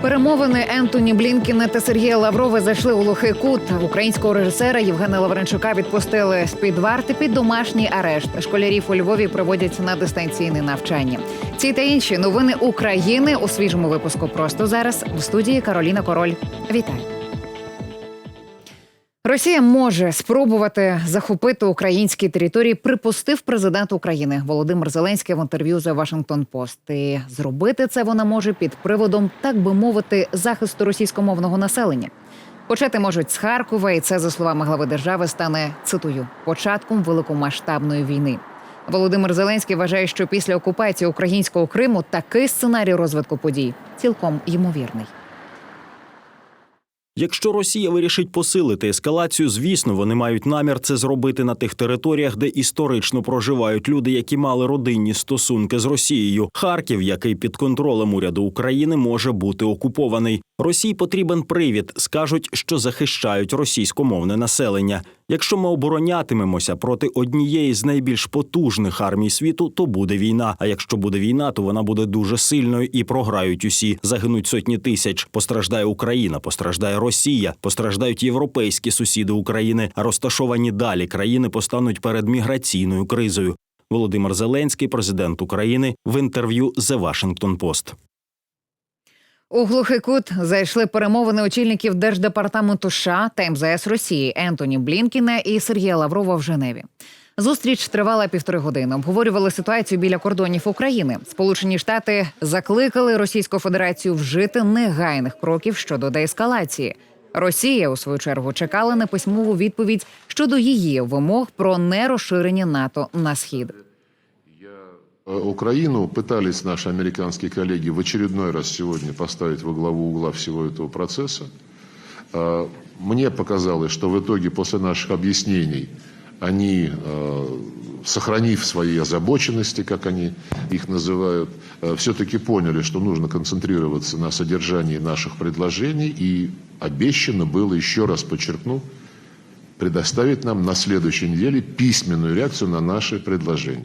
Перемовини Ентоні Блінкіна та Сергія Лаврова зайшли у лухий кут. Українського режисера Євгена Лавренчука відпустили з під варти під домашній арешт. Школярів у Львові проводять на дистанційне навчання. Ці та інші новини України у свіжому випуску. Просто зараз в студії Кароліна Король. Вітаю. Росія може спробувати захопити українські території, припустив президент України Володимир Зеленський в інтерв'ю за Вашингтон Пост. І зробити це вона може під приводом, так би мовити, захисту російськомовного населення. Почати можуть з Харкова, і це за словами глави держави стане цитую початком великомасштабної війни. Володимир Зеленський вважає, що після окупації українського Криму такий сценарій розвитку подій цілком ймовірний. Якщо Росія вирішить посилити ескалацію, звісно, вони мають намір це зробити на тих територіях, де історично проживають люди, які мали родинні стосунки з Росією. Харків, який під контролем уряду України, може бути окупований. Росії потрібен привід. скажуть, що захищають російськомовне населення. Якщо ми оборонятимемося проти однієї з найбільш потужних армій світу, то буде війна. А якщо буде війна, то вона буде дуже сильною і програють усі. Загинуть сотні тисяч. Постраждає Україна, постраждає Росія, постраждають європейські сусіди України. А розташовані далі країни постануть перед міграційною кризою. Володимир Зеленський, президент України, в інтерв'ю The Washington Post. У глухий кут зайшли перемовини очільників держдепартаменту США та МЗС Росії Ентоні Блінкіна і Сергія Лаврова в Женеві. Зустріч тривала півтори години. Обговорювали ситуацію біля кордонів України. Сполучені Штати закликали Російську Федерацію вжити негайних кроків щодо деескалації. Росія у свою чергу чекала на письмову відповідь щодо її вимог про нерозширення НАТО на схід. Э, Украину пытались наши американские коллеги в очередной раз сегодня поставить во главу угла всего этого процесса. Э, Мне показалось, что в итоге после наших объяснений они, э, сохранив свои озабоченности, как они их называют, все-таки поняли, что нужно концентрироваться на содержании наших предложений и обещано было, еще раз подчеркну, предоставить нам на следующей неделе письменную реакцию на наши предложения.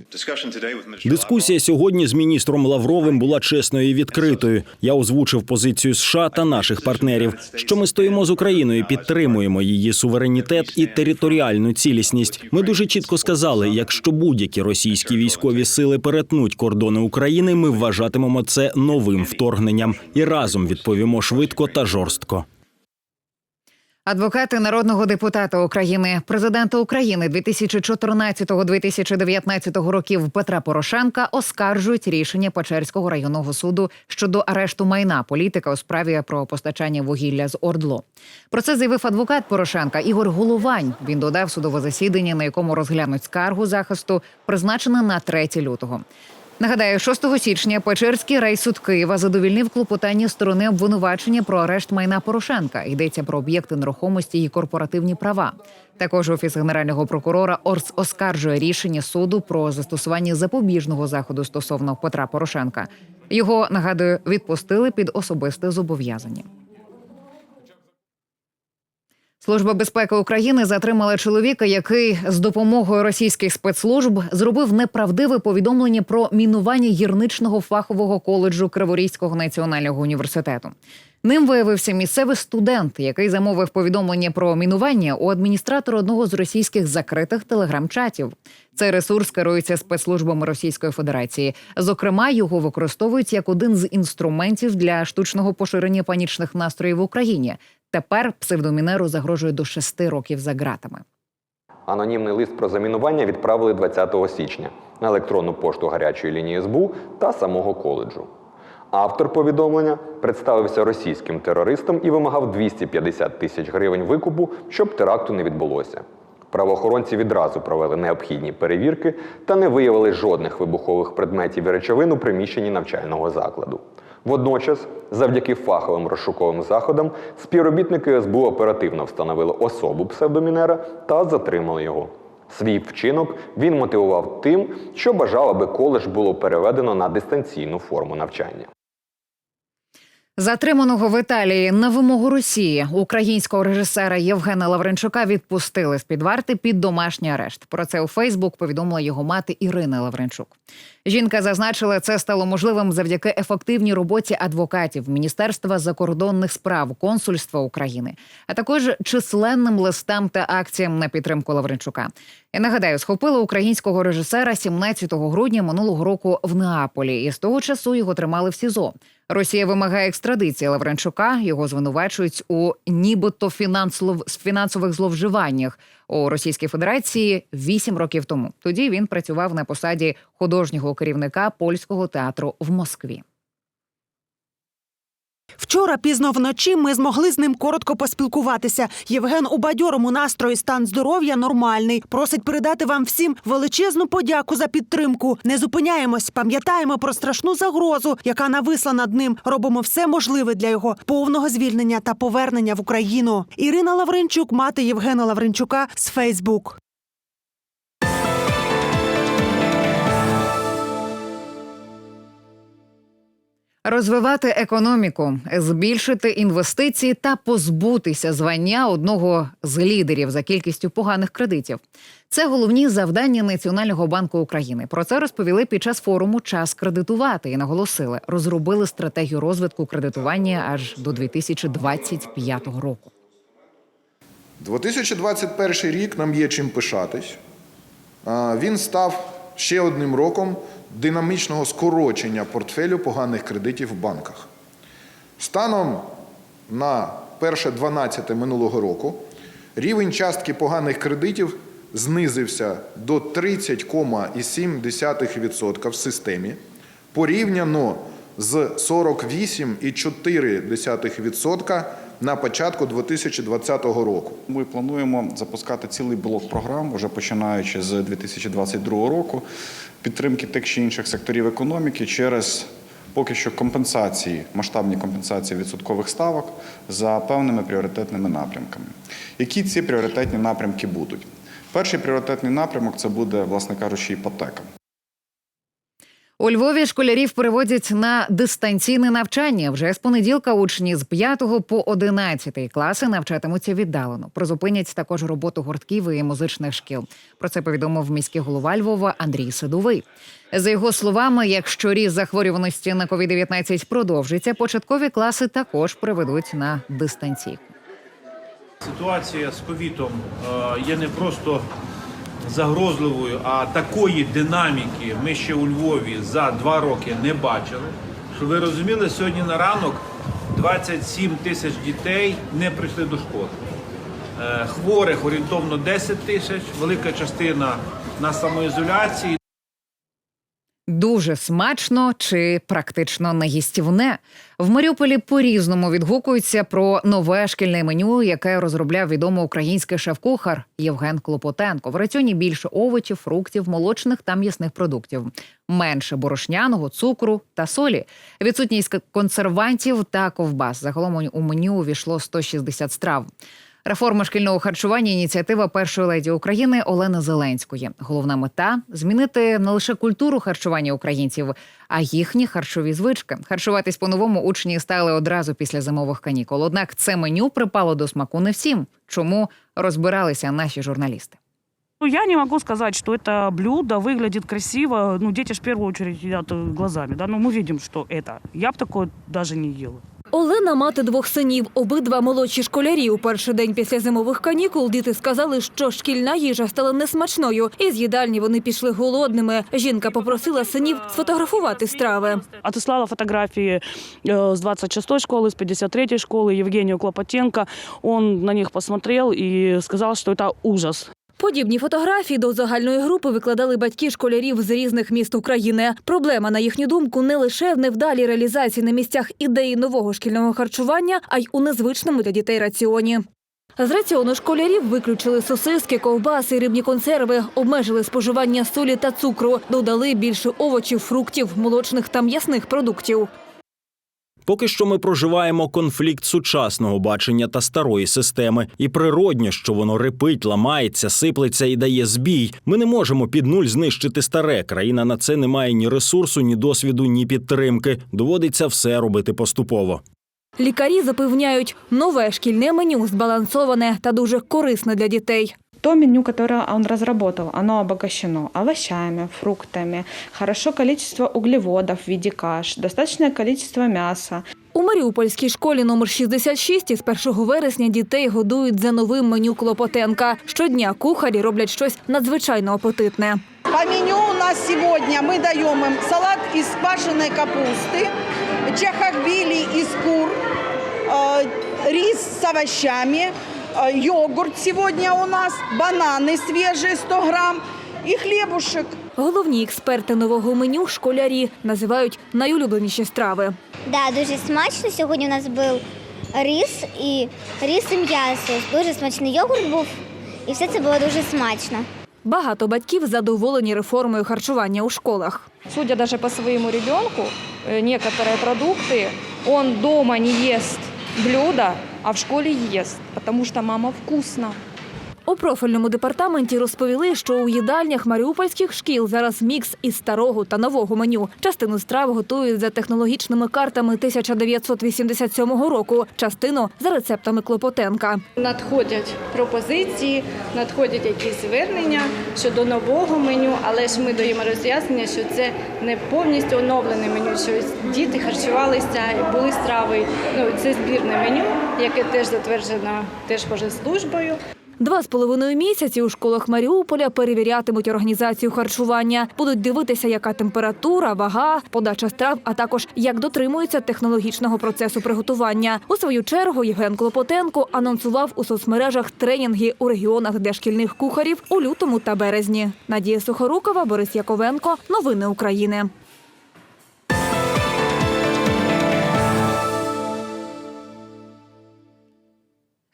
Дискусія сьогодні з міністром Лавровим була чесною і відкритою. Я озвучив позицію США та наших партнерів, що ми стоїмо з Україною, підтримуємо її суверенітет і територіальну цілісність. Ми дуже чітко сказали: якщо будь-які російські військові сили перетнуть кордони України, ми вважатимемо це новим вторгненням і разом відповімо швидко та жорстко. Адвокати народного депутата України, президента України 2014-2019 років Петра Порошенка оскаржують рішення Печерського районного суду щодо арешту майна політика у справі про постачання вугілля з Ордло. Про це заявив адвокат Порошенка Ігор Головань. Він додав судове засідання, на якому розглянуть скаргу захисту, призначене на 3 лютого. Нагадаю, 6 січня Печерський райсуд Києва задовільнив клопотання сторони обвинувачення про арешт майна Порошенка. Йдеться про об'єкти нерухомості і корпоративні права. Також офіс генерального прокурора Орс оскаржує рішення суду про застосування запобіжного заходу стосовно Петра Порошенка. Його нагадую відпустили під особисте зобов'язання. Служба безпеки України затримала чоловіка, який з допомогою російських спецслужб зробив неправдиве повідомлення про мінування гірничного фахового коледжу Криворізького національного університету. Ним виявився місцевий студент, який замовив повідомлення про мінування у адміністратора одного з російських закритих телеграм-чатів. Цей ресурс керується спецслужбами Російської Федерації. Зокрема, його використовують як один з інструментів для штучного поширення панічних настроїв в Україні. Тепер псевдомінеру загрожує до шести років за ґратами. Анонімний лист про замінування відправили 20 січня на електронну пошту гарячої лінії СБУ та самого коледжу. Автор повідомлення представився російським терористом і вимагав 250 тисяч гривень викупу, щоб теракту не відбулося. Правоохоронці відразу провели необхідні перевірки та не виявили жодних вибухових предметів і речовин у приміщенні навчального закладу. Водночас, завдяки фаховим розшуковим заходам, співробітники СБУ оперативно встановили особу псевдомінера та затримали його. Свій вчинок він мотивував тим, що бажав, аби коледж було переведено на дистанційну форму навчання. Затриманого в Італії на вимогу Росії українського режисера Євгена Лавренчука відпустили з під варти під домашній арешт. Про це у Фейсбук повідомила його мати Ірина Лавренчук. Жінка зазначила, це стало можливим завдяки ефективній роботі адвокатів Міністерства закордонних справ, консульства України, а також численним листам та акціям на підтримку Лавренчука. Я нагадаю, схопили українського режисера 17 грудня минулого року в Неаполі, і з того часу його тримали в СІЗО. Росія вимагає екстрадиції Лавренчука. Його звинувачують у нібито фінансов... фінансових зловживаннях у Російській Федерації вісім років тому. Тоді він працював на посаді художнього керівника польського театру в Москві. Вчора пізно вночі ми змогли з ним коротко поспілкуватися. Євген у бадьорому настрої стан здоров'я нормальний. Просить передати вам всім величезну подяку за підтримку. Не зупиняємось, пам'ятаємо про страшну загрозу, яка нависла над ним. Робимо все можливе для його повного звільнення та повернення в Україну. Ірина Лавренчук, мати Євгена Лавренчука з Фейсбук. Розвивати економіку, збільшити інвестиції та позбутися звання одного з лідерів за кількістю поганих кредитів. Це головні завдання Національного банку України. Про це розповіли під час форуму Час кредитувати і наголосили, розробили стратегію розвитку кредитування аж до 2025 року. 2021 рік нам є чим пишатись. Він став ще одним роком динамічного скорочення портфелю поганих кредитів в банках. Станом на 1.12 минулого року рівень частки поганих кредитів знизився до 30,7% в системі порівняно з 48,4% на початку 2020 року. Ми плануємо запускати цілий блок програм, вже починаючи з 2022 року, підтримки тих чи інших секторів економіки через поки що компенсації, масштабні компенсації відсоткових ставок за певними пріоритетними напрямками. Які ці пріоритетні напрямки будуть? Перший пріоритетний напрямок це буде, власне кажучи, іпотека. У Львові школярів переводять на дистанційне навчання. Вже з понеділка учні з 5 по 11 класи навчатимуться віддалено. Призупинять також роботу гуртків і музичних шкіл. Про це повідомив міський голова Львова Андрій Садовий. За його словами, якщо ріст захворюваності на COVID-19 продовжиться, початкові класи також приведуть на дистанційку. Ситуація з ковідом е, є не просто загрозливою, а такої динаміки ми ще у Львові за два роки не бачили. Що ви розуміли, сьогодні на ранок 27 тисяч дітей не прийшли до школи. Е, Хворих орієнтовно 10 тисяч, велика частина на самоізоляції. Дуже смачно чи практично неїстівне. В Маріуполі по-різному відгукуються про нове шкільне меню, яке розробляв відомий український шеф-кухар Євген Клопотенко. В раціоні більше овочів, фруктів, молочних та м'ясних продуктів, менше борошняного, цукру та солі, відсутність консервантів та ковбас. Загалом у меню увійшло 160 страв. Реформа шкільного харчування ініціатива першої леді України Олени Зеленської. Головна мета змінити не лише культуру харчування українців, а їхні харчові звички. Харчуватись по-новому учні стали одразу після зимових канікул. Однак це меню припало до смаку не всім. Чому розбиралися наші журналісти? Ну, я не могу сказать, что это блюдо выглядит красиво. Ну, дети ж в первую очередь едят э, глазами, да, но мы видим, что это. Я бы такое даже не ела. Олена мати двох синів, обидва молодші школярі. У перший день після зимових канікул діти сказали, що шкільна їжа стала несмачною, і з їдальні вони пішли голодними. Жінка попросила синів сфотографувати страви. Отослала фотографии э, с 26-й школы, с 53-й школы Евгению Клопотенко. Он на них посмотрел и сказал, что это ужас. Подібні фотографії до загальної групи викладали батьки школярів з різних міст України. Проблема, на їхню думку, не лише в невдалій реалізації на місцях ідеї нового шкільного харчування, а й у незвичному для дітей раціоні. З раціону школярів виключили сосиски, ковбаси, рибні консерви, обмежили споживання солі та цукру, додали більше овочів, фруктів, молочних та м'ясних продуктів. Поки що ми проживаємо конфлікт сучасного бачення та старої системи, і природньо, що воно рипить, ламається, сиплеться і дає збій. Ми не можемо під нуль знищити старе. Країна на це не має ні ресурсу, ні досвіду, ні підтримки. Доводиться все робити поступово. Лікарі запевняють, нове шкільне меню збалансоване та дуже корисне для дітей То меню, которое он разработал, оно обогащено овощами, фруктами, хорошо количество углеводов в виде каш, достаточное количество мяса. У Маріупольській школі номер 66 із 1 вересня дітей годують за новим меню Клопотенка. Щодня кухарі роблять щось надзвичайно апетитне. По меню у нас сегодня мы даем им салат из квашеной капусты, чахахбили из кур, э, рис с овощами, э, йогурт сегодня у нас, бананы свежие 100 грамм и хлебушек. Головні експерти нового меню школярі називають найулюбленіші страви. Да, дуже смачно. Сьогодні у нас був рис і рис і м'ясо. Дуже смачний йогурт був, і все це було дуже смачно. Багато батьків задоволені реформою харчування у школах. Судя даже по своему ребенку, э, некоторые продукты он дома не ест блюда, а в школе ест, потому что мама вкусно. У профільному департаменті розповіли, що у їдальнях маріупольських шкіл зараз мікс із старого та нового меню. Частину страв готують за технологічними картами 1987 року, частину за рецептами Клопотенка. Надходять пропозиції, надходять якісь звернення щодо нового меню, але ж ми даємо роз'яснення, що це не повністю оновлене меню, що діти харчувалися були страви. Ну це збірне меню, яке теж затверджено теж службою. Два з половиною місяці у школах Маріуполя перевірятимуть організацію харчування. Будуть дивитися, яка температура, вага, подача страв, а також як дотримуються технологічного процесу приготування. У свою чергу Євген Клопотенко анонсував у соцмережах тренінги у регіонах для шкільних кухарів у лютому та березні. Надія Сухорукова, Борис Яковенко. Новини України.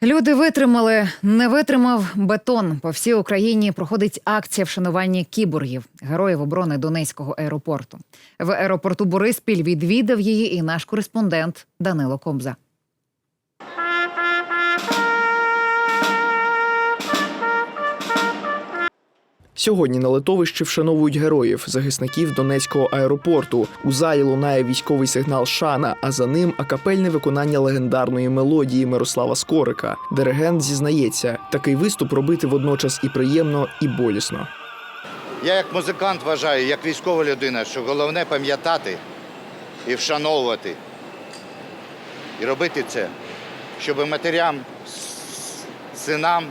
Люди витримали, не витримав бетон. По всій Україні проходить акція вшанування кіборгів, героїв оборони Донецького аеропорту. В аеропорту Бориспіль відвідав її і наш кореспондент Данило Кобза. Сьогодні на литовищі вшановують героїв, захисників Донецького аеропорту. У залі лунає військовий сигнал Шана, а за ним акапельне виконання легендарної мелодії Мирослава Скорика. Диригент зізнається, такий виступ робити водночас і приємно, і болісно. Я як музикант вважаю, як військова людина, що головне пам'ятати і вшановувати. І робити це, щоб матерям, синам,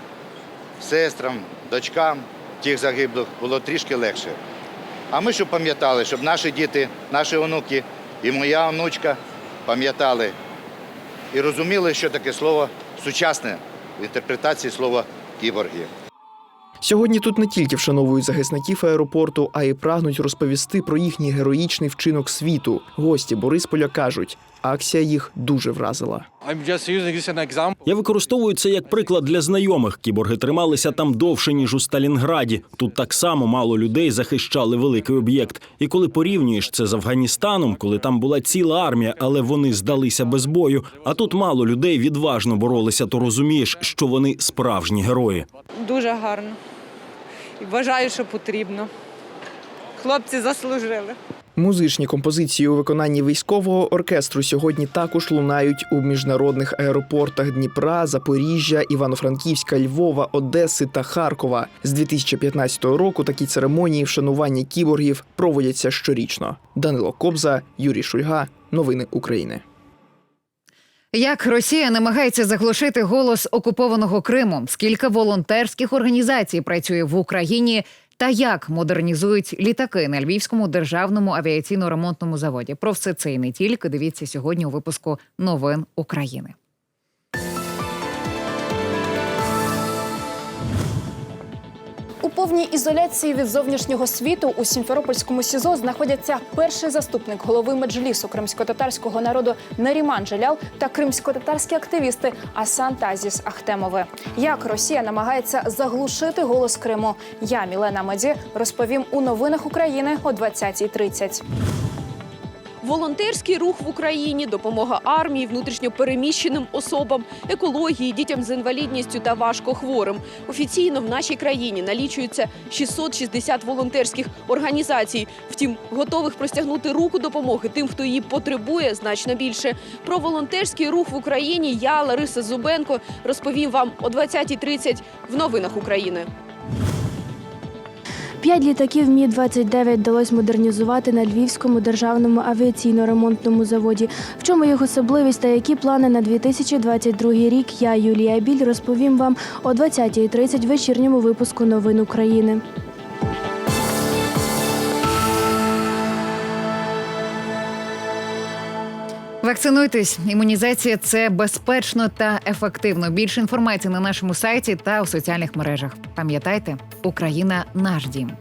сестрам, дочкам тих загиблих було трішки легше. А ми щоб пам'ятали, щоб наші діти, наші онуки і моя онучка пам'ятали і розуміли, що таке слово сучасне в інтерпретації слова кіборги. Сьогодні тут не тільки вшановують захисників аеропорту, а й прагнуть розповісти про їхній героїчний вчинок світу. Гості Борисполя кажуть, акція їх дуже вразила. Я використовую це як приклад для знайомих. Кіборги трималися там довше ніж у Сталінграді. Тут так само мало людей захищали великий об'єкт. І коли порівнюєш це з Афганістаном, коли там була ціла армія, але вони здалися без бою. А тут мало людей відважно боролися, то розумієш, що вони справжні герої. Дуже гарно. І вважаю, що потрібно. Хлопці заслужили. Музичні композиції у виконанні військового оркестру сьогодні також лунають у міжнародних аеропортах Дніпра, Запоріжжя, Івано-Франківська, Львова, Одеси та Харкова. З 2015 року такі церемонії вшанування кіборгів проводяться щорічно. Данило Кобза, Юрій Шульга. Новини України. Як Росія намагається заглушити голос окупованого Криму? Скільки волонтерських організацій працює в Україні? Та як модернізують літаки на Львівському державному авіаційно-ремонтному заводі? Про все це і не тільки дивіться сьогодні у випуску новин України. У повній ізоляції від зовнішнього світу у Сімферопольському СІЗО знаходяться перший заступник голови меджлісу кримсько-татарського народу Наріман Джелял та кримсько-татарські активісти Асан Тазіс Ахтемови. Як Росія намагається заглушити голос Криму? Я Мілена Меді розповім у новинах України о 20.30. волонтерський рух в Україні, допомога армії, внутрішньо переміщеним особам, екології, дітям з інвалідністю та важкохворим. Офіційно в нашій країні налічується 660 волонтерських організацій. Втім, готових простягнути руку допомоги тим, хто її потребує, значно більше. Про волонтерський рух в Україні я, Лариса Зубенко, розповім вам о 20.30 в новинах України. П'ять літаків Мі 29 вдалося модернізувати на Львівському державному авіаційно-ремонтному заводі. В чому їх особливість та які плани на 2022 рік? Я Юлія Біль розповім вам о 20.30 в вечірньому випуску новин України. Вакцинуйтесь. Імунізація це безпечно та ефективно. Більше інформації на нашому сайті та у соціальних мережах. Пам'ятайте, Україна наш дім.